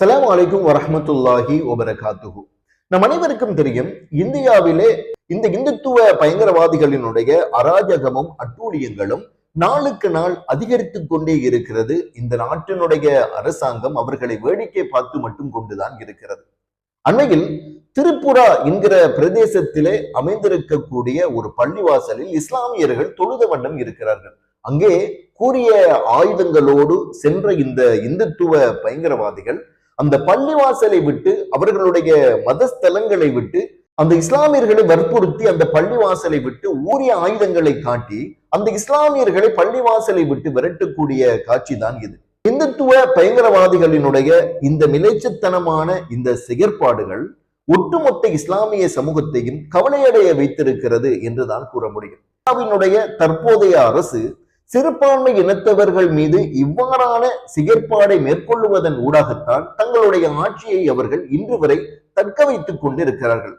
சலாம் அலைக்கும் வரஹமத்துல்லாஹி வபரகாத்துஹு. நம் அனைவருக்கும் தெரியும் இந்தியாவிலே இந்த இந்துத்துவ பயங்கரவாதிகளினுடைய அராஜகமும் அட்டூழியங்களும் நாளுக்கு நாள் அதிகரித்து கொண்டே இருக்கிறது. இந்த நாட்டினுடைய அரசாங்கம் அவர்களை வேடிக்கை பார்த்து மட்டும் கொண்டுதான் இருக்கிறது. அண்மையில் திருப்புரா என்கிற பிரதேசத்திலே அமைந்திருக்கக்கூடிய ஒரு பள்ளிவாசலில் இஸ்லாமியர்கள் தொழுத வண்ணம் இருக்கிறார்கள். அங்கே கூறிய ஆயுதங்களோடு சென்ற இந்த இந்துத்துவ பயங்கரவாதிகள் அந்த பள்ளிவாசலை விட்டு அவர்களுடைய மதஸ்தலங்களை விட்டு அந்த இஸ்லாமியர்களை வற்புறுத்தி அந்த பள்ளிவாசலை விட்டு ஊரிய ஆயுதங்களை காட்டி அந்த இஸ்லாமியர்களை பள்ளிவாசலை விட்டு விரட்டக்கூடிய காட்சி தான் இது. இந்துத்துவ பயங்கரவாதிகளினுடைய இந்த நிலைச்சத்தனமான இந்த செயற்பாடுகள் ஒட்டுமொத்த இஸ்லாமிய சமூகத்தையும் கவலையடைய வைத்திருக்கிறது என்றுதான் கூற முடியும். இந்தியாவினுடைய தற்போதைய அரசு சிறுபான்மை இனத்தவர்கள் மீது இவ்வாறான செயற்பாடை மேற்கொள்ளுவதன் ஊடாகத்தான் தங்களுடைய ஆட்சியை அவர்கள் இன்று வரை தக்க வைத்துக் கொண்டிருக்கிறார்கள்.